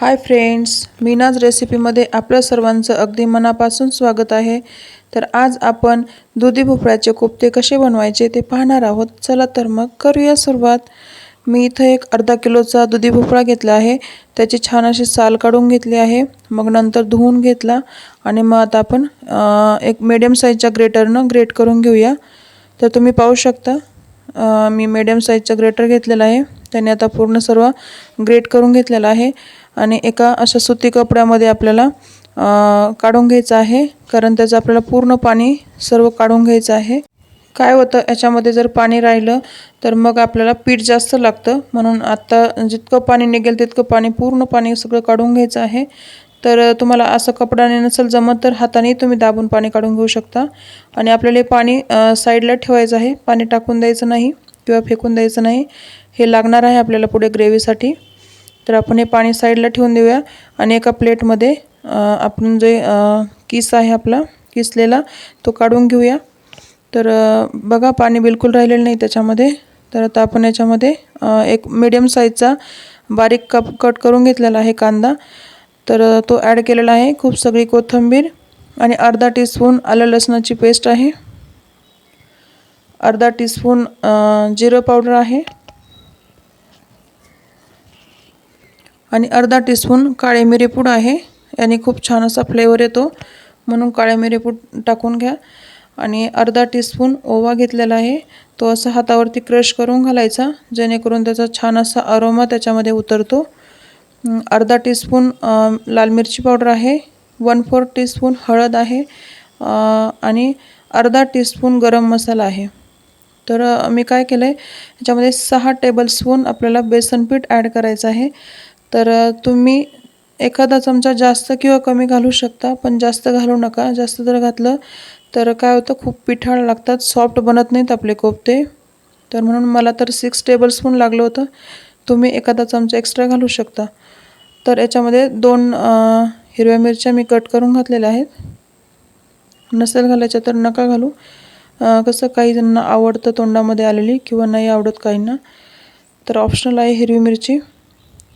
Hi friends मीनाज रेसिपीमध्ये आपल्या सर्वांचं अगदी मनापासून स्वागत आहे. तर आज आपण दुधी भोपळ्याचे कोफ्ते कसे बनवायचे ते पाहणार आहोत. चला तर मग करूया सुरुवात. मी इथं एक अर्धा किलोचा दुधी भोपळा घेतला आहे. त्याची छान अशी साल काढून घेतली आहे. मग नंतर धुवून घेतला आणि मग आता आपण एक मिडियम साईजच्या ग्रेटरनं ग्रेट करून घेऊया. तर तुम्ही पाहू शकता मी मिडियम साईजचा ग्रेटर घेतलेला आहे. त्याने आता पूर्ण सर्व ग्रेट करून घेतलेलं आहे. आणि एका अशा सुती कपड्यामध्ये आपल्याला काढून घ्यायचं आहे. कारण त्याचं आपल्याला पूर्ण पाणी सर्व काढून घ्यायचं आहे. काय होतं याच्यामध्ये जर पाणी राहिलं तर मग आपल्याला पीठ जास्त लागतं. म्हणून आत्ता जितकं पाणी निघेल तितकं पाणी पूर्ण पाणी सगळं काढून घ्यायचं आहे. तर तुम्हाला असं कपड्याने नसेल जमत तर हाताने तुम्ही दाबून पाणी काढून घेऊ शकता. आणि आपल्याला हे पाणी साईडला ठेवायचं आहे. पाणी टाकून द्यायचं नाही किंवा फेकून द्यायचं नाही. हे लागणार आहे आपल्याला पुढे ग्रेव्हीसाठी. तर आपण हे पाणी साईडला ठेवून देऊया आणि एका प्लेटमध्ये आपण जे किस आहे आपला किसलेला तो काढून घेऊया. तर बघा पाणी बिलकुल राहिलेलं नाही त्याच्यामध्ये. तर आता आपण याच्यामध्ये एक मिडियम साईजचा बारीक कप कट करून घेतलेला आहे कांदा. तर तो ॲड केलेला आहे खूप सगळी कोथिंबीर आणि अर्धा टीस्पून आलं लसणाची पेस्ट आहे. अर्धा टीस्पून जिरं पावडर आहे. आणि अर्धा टीस्पून काळे मिरीपूड आहे. याने खूप छान असा फ्लेवर येतो. म्हणून काळे मिरीपूड टाकून घ्या. आणि अर्धा टीस्पून ओवा घेतलेला आहे. तो असा हातावरती क्रश करून घालायचा जेणेकरून त्याचा छान असा अरोमा त्याच्यामध्ये उतरतो. अर्धा टीस्पून लाल मिरची पावडर आहे. वन फोर टीस्पून हळद आहे. आणि अर्धा टीस्पून गरम मसाला आहे. तर मी काय केलं आहे ह्याच्यामध्ये सहा टेबलस्पून आपल्याला बेसन पीठ ॲड करायचं आहे. तर तुम्ही एखादा चमचा जास्त किंवा कमी घालू शकता पण जास्त घालू नका. जास्त जर घातलं तर काय होतं खूप पिठाळ लागतात सॉफ्ट बनत नाहीत आपले कोफ्ते तर म्हणून मला तर सिक्स टेबलस्पून लागलं होतं. तुम्ही एखादा चमचा एक्स्ट्रा घालू शकता. तर याच्यामध्ये दोन हिरव्या मिरच्या मी कट करून घातलेल्या आहेत. नसेल घालायच्या तर नका घालू. कसं काही जणांना आवडतं तोंडामध्ये आलेली किंवा नाही आवडत काहींना तर ऑप्शनल आहे हिरवी मिरची.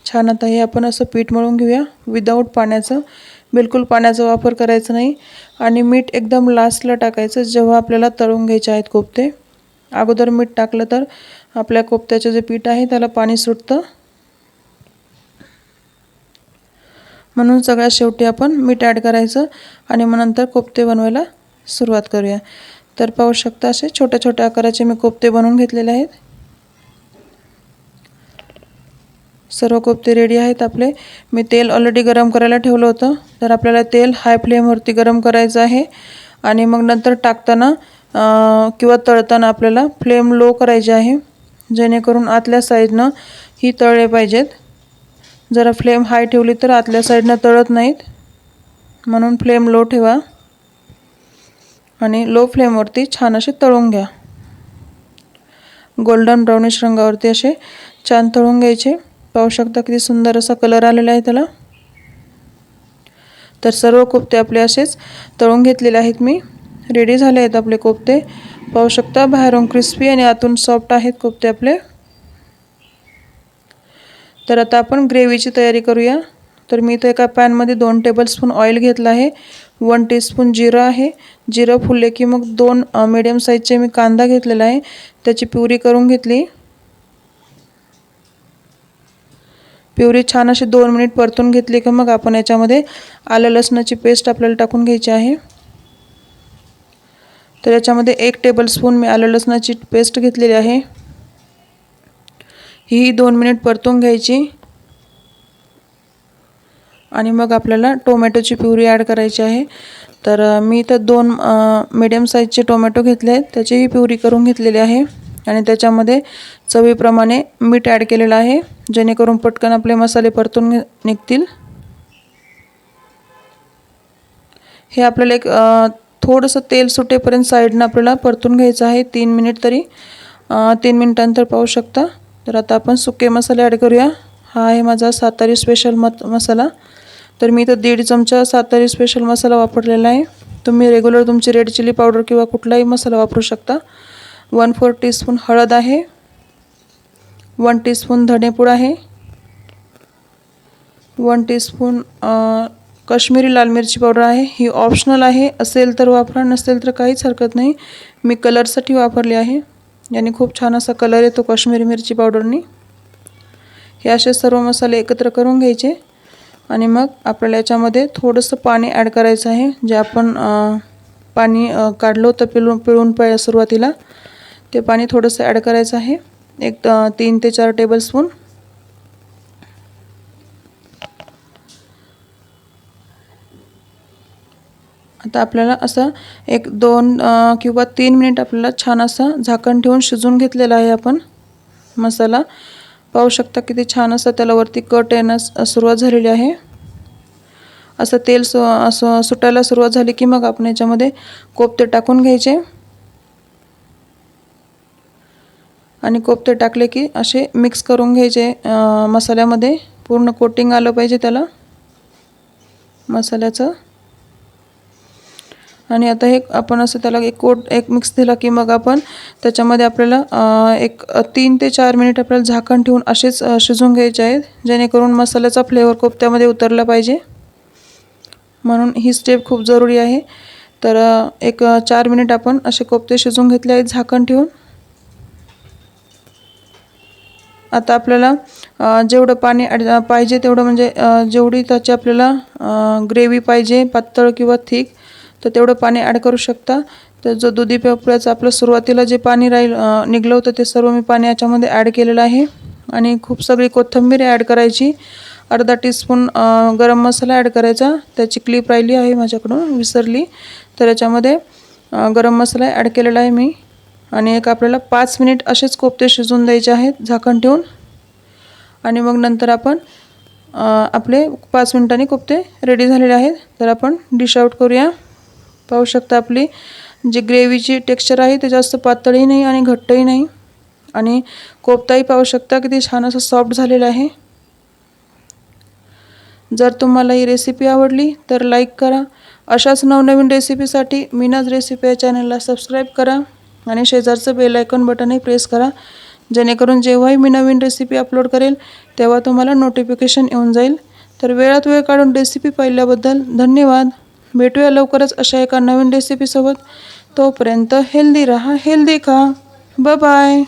छान. आता हे आपण असं पीठ मळून घेऊया. विदाऊट पाण्याचं बिलकुल पाण्याचा वापर करायचा नाही. आणि मीठ एकदम लास्टला टाकायचं जेव्हा आपल्याला तळून घ्यायचे आहेत कोफ्ते. अगोदर मीठ टाकलं तर आपल्या कोफ्त्याचं जे पीठ आहे त्याला पाणी सुटतं. म्हणून सगळ्यात शेवटी आपण मीठ ॲड करायचं आणि मग नंतर कोफ्ते बनवायला सुरुवात करूया. तर पाहू शकता असे छोट्या छोट्या आकाराचे मी कोफ्ते बनवून घेतलेले आहेत. सर्व कोफ्ते रेडी आहेत आपले. मी तेल ऑलरेडी गरम करायला ठेवलं होतं. तर आपल्याला तेल हाय फ्लेमवरती गरम करायचं आहे. आणि मग नंतर टाकताना किंवा तळताना आपल्याला फ्लेम लो करायची आहे. जेणेकरून आतल्या साईडनं ही तळले पाहिजेत. जरा फ्लेम हाय ठेवली तर आतल्या साईडनं तळत नाहीत. म्हणून फ्लेम लो ठेवा. आणि लो फ्लेमवरती छान असे तळून घ्या. गोल्डन ब्राउनिश रंगावरती असे छान तळून घ्यायचे. पाहू शकता किती सुंदर असा कलर आलेला आहे त्याला. तर सर्व कोफ्ते आपले असेच तळून घेतलेले आहेत मी. रेडी झाले आहेत आपले कोफ्ते. पाहू शकता बाहेरून क्रिस्पी आणि आतून सॉफ्ट आहेत कोफ्ते आपले. तर आता आपण ग्रेव्हीची तयारी करूया. तर मी इथं एका पॅनमध्ये दोन टेबलस्पून ऑइल घेतलं आहे. वन टीस्पून जिरं आहे. जिरं फुलले की मग दोन मिडियम साईजचे मी कांदा घेतलेला आहे. त्याची प्युरी करून घेतली. प्युरी छान अशी दोन मिनिट परतून घेतली की मग आपण याच्यामध्ये आलं लसणाची पेस्ट आपल्याला टाकून घ्यायची आहे. तर याच्यामध्ये एक टेबलस्पून मी आलं लसणाची पेस्ट घेतलेली आहे. ही दोन मिनिट परतून घ्यायची. आणि मग आपल्याला टोमॅटोची प्युरी ॲड करायची आहे. तर मी इथं दोन मिडियम साईजचे टोमॅटो घेतले आहेत. त्याचीही प्युरी करून घेतलेली आहे. आणि त्याच्यामध्ये चवीप्रमाणे मीठ ॲड केलेलं आहे जेणेकरून पटकन आपले मसाले परतून घे- निघतील. हे आपल्याला एक थोडंसं तेल सुटेपर्यंत साईडनं आपल्याला परतून घ्यायचं आहे तीन मिनिट तरी. तीन मिनिटांतर पाहू शकता. तर आता आपण सुके मसाले ॲड करूया. हा आहे माझा सातारी स्पेशल मत मसाला. तर मी इथं दीड चमचा सातारी स्पेशल मसाला वापरलेला आहे. तुम्ही रेग्युलर तुमची रेड चिली पावडर किंवा कुठलाही मसाला वापरू शकता. वन फोर टीस्पून हळद आहे. वन टीस्पून धणेपूड आहे. वन टीस्पून अ, काश्मीरी लाल मिरची पावडर आहे. ही ऑप्शनल आहे. असेल तर वापरा नसेल तर काहीच हरकत नाही. मी कलरसाठी वापरली आहे. याने खूप छान असा कलर येतो काश्मीरी मिरची पावडरनी. हे असे सर्व मसाले एकत्र करून घ्यायचे. आणि मग आपल्याला याच्यामध्ये थोडंसं पाणी ॲड करायचं आहे. जे आपण पाणी काढलं होतं पिळून पिळून पाय सुरुवातीला. ते पाणी थोडंसं ॲड करायचं आहे. एक तीन ते चार टेबलस्पून आता आपल्याला असं एक दोन किंवा तीन मिनिट आपल्याला छान असं झाकण ठेवून शिजून घेतलेलं आहे आपण. मसाला. पाहू शकता किती छान असं त्याला वरती कट येण्यास सुरुवात झालेली आहे. असं तेल सु असं सुटायला सुरुवात झाली की मग आपण याच्यामध्ये कोपते टाकून घ्यायचे. आणि कोफ्ते टाकले की असे मिक्स करून घ्यायचे. मसाल्यामध्ये पूर्ण कोटिंग आलं पाहिजे त्याला. मसाल्याचं. आणि आता हे आपण असं त्याला एक कोट एक मिक्स दिला की मग आपण त्याच्यामध्ये आपल्याला एक तीन ते चार मिनिट आपल्याला झाकण ठेवून असेच शिजून घ्यायचे आहेत जेणेकरून मसाल्याचा फ्लेवर कोफ्त्यामध्ये उतरला पाहिजे. म्हणून ही स्टेप खूप जरुरी आहे. तर एक चार मिनिट आपण असे कोफ्ते शिजून घेतले आहेत झाकण ठेवून. आता आपल्याला जेवढं पाणी ॲड पाहिजे तेवढं म्हणजे जेवढी त्याची आपल्याला ग्रेव्ही पाहिजे पातळ किंवा थिक तर तेवढं पाणी ॲड करू शकता. तर जो दुधी भोपळ्याचं आपलं सुरुवातीला जे पाणी राहील निघलं होतं ते सर्व मी पाणी याच्यामध्ये ॲड केलेलं आहे. आणि खूप सगळी कोथिंबीर ॲड करायची. अर्धा टीस्पून गरम मसाला ॲड करायचा. त्याची क्लिप राहिली आहे माझ्याकडून विसरली. तर याच्यामध्ये गरम मसाला ॲड केलेला आहे मी. आणि एक आपल्याला पाच मिनिट असेच कोफ्ते शिजून द्यायचे आहेत झाकण ठेवून. आणि मग नंतर आपण आपले पाच मिनिटांनी कोफ्ते रेडी झालेले आहेत. तर आपण डिश आउट करूया. पाहू शकता आपली जी ग्रेव्हीची टेक्स्चर आहे ते जास्त पातळही नाही आणि घट्टही नाही. आणि कोफ्ताही पाहू शकता किती छान असं सॉफ्ट झालेलं आहे. जर तुम्हाला ही रेसिपी आवडली तर लाईक करा. अशाच नवनवीन रेसिपीसाठी मीनाज रेसिपी या चॅनलला सबस्क्राईब करा. आणि शेजारचं बेल आयकॉन बटनही प्रेस करा. जेणेकरून जेव्हाही मी नवीन रेसिपी अपलोड करेल तेव्हा तुम्हाला नोटिफिकेशन येऊन जाईल. तर वेळात वेळ काढून रेसिपी पाहिल्याबद्दल धन्यवाद. भेटूया लवकरच अशा एका नवीन रेसिपीसोबत तोपर्यंत हेल्दी राहा हेल्दी खा. ब बाय